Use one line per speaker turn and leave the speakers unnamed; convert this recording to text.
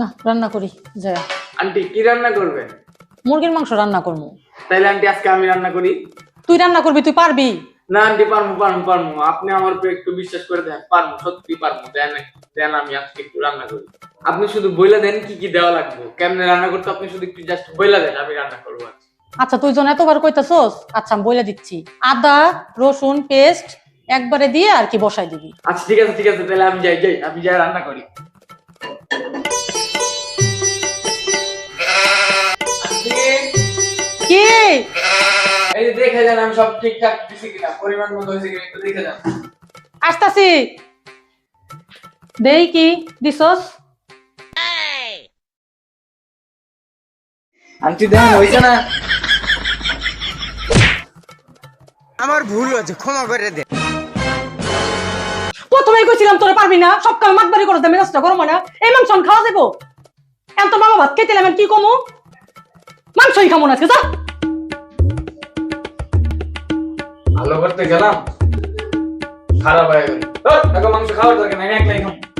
না রান্না করি যা
আন্টি কি রান্না করবেন
মুরগির মাংস রান্না করব।
তাইলে আন্টি আজকে আমি রান্না করি।
তুই রান্না করবি তুই পারবি?
না আন্টি পারমু পারমু পারমু। আপনি আমার উপর একটু বিশ্বাস করে দেন। পারমু সত্যি পারমু। দেন দেন আমি আজকে একটু রান্না করি। আপনি শুধু বইলা দেন কি কি দেওয়া লাগবে। কেমনে রান্না করতে আপনি শুধু একটু জাস্ট বইলা দেন আমি রান্না করব
আচ্ছা তুই জন এতবার কইতাছস আচ্ছা আমি বলে দিচ্ছি। আদা রসুন পেস্ট একবারে দিয়ে আর কি বসাই দিবি।
আচ্ছা ঠিক আছে ঠিক আছে তাহলে আমি যাই যাই আমি যাই রান্না করি। এই যে দেখে যান আমি সব ঠিকঠাক দিছি কিনা পরিমাণ মতো হয়েছে কিনা একটু দেখে যান।
আসতাছি। দেই কি দিছস?
আন্টি দেখেন হয়েছে না?
আমার ভুল হয়েছে ক্ষমা করে দে।
প্রথমেই কইছিলাম তোরে পারবি না সব কাল মাতবারি করতে মেজাজটা গরম হয় না। এই মাংস খাওয়া যাব এখন তোর মামা ভাত খেতে কি কমু? মাংসই খামো না আজকে যা।
ভালো করতে গেলাম। খারাপ হয়ে গেল। ও, দেখো মাংস খাওয়ার দরকার নাই আমি একলাই খাব।